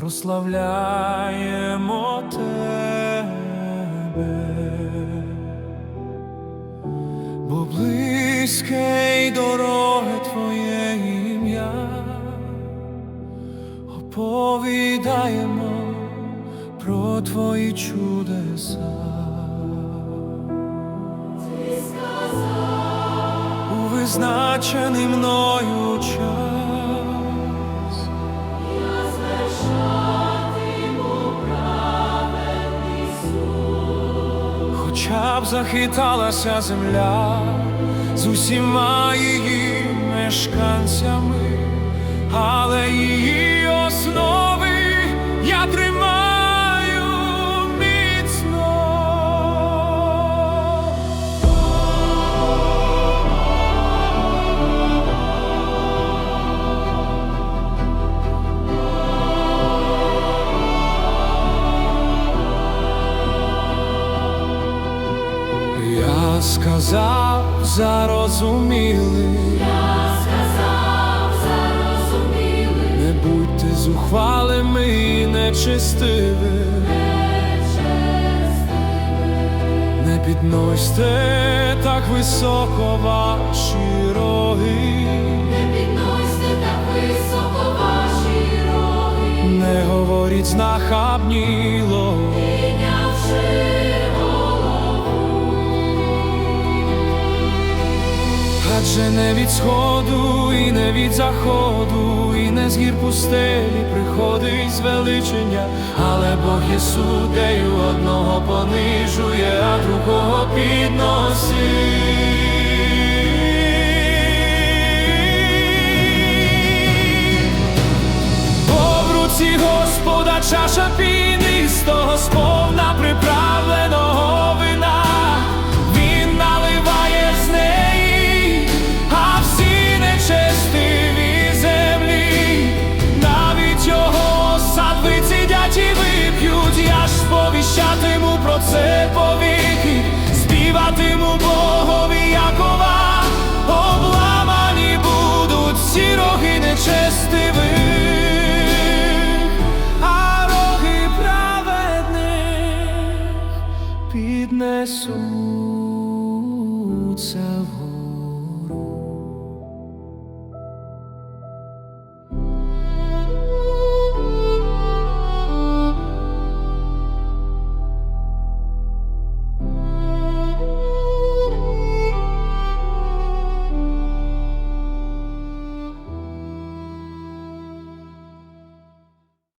прославляємо Тебе, бо близьке й дороге Твоє ім'я, оповідаємо про Твої чудеса. у визначений мною час. Хоча б захиталася земля з усіма її мешканцями, але її Я сказав, зарозуміли, не будьте зухвалими і нечестиві, не підносьте так високо ваші роги, не говоріть знахабніло. Адже не від сходу і не від заходу, і не з гір пустелі приходить звеличення, але Бог є суддею, одного понижує, а другого підносить. Господа чаша пінистого сповна несуться вгору.